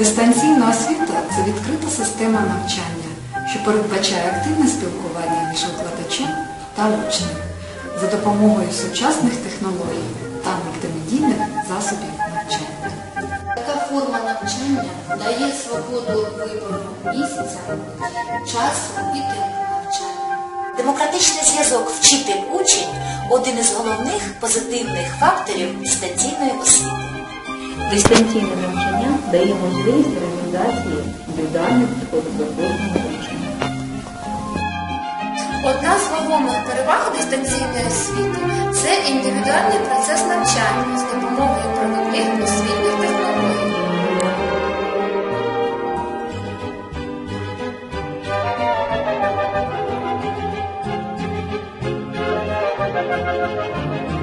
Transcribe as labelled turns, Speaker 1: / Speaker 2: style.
Speaker 1: Дистанційна освіта це відкрита система навчання, що передбачає активне спілкування між викладачем та учнем за допомогою сучасних технологій та мультимедійних засобів навчання
Speaker 2: дає свободу вибору місця, часу і темпу навчання.
Speaker 3: Демократичний зв'язок вчитель-учень один із головних позитивних факторів дистанційної освіти.
Speaker 4: Дистанційне навчання дає можливість реалізації індивідуальних підходів до кожного учня.
Speaker 2: Одна з вагомих переваг дистанційної освіти це індивідуальний процес навчання Música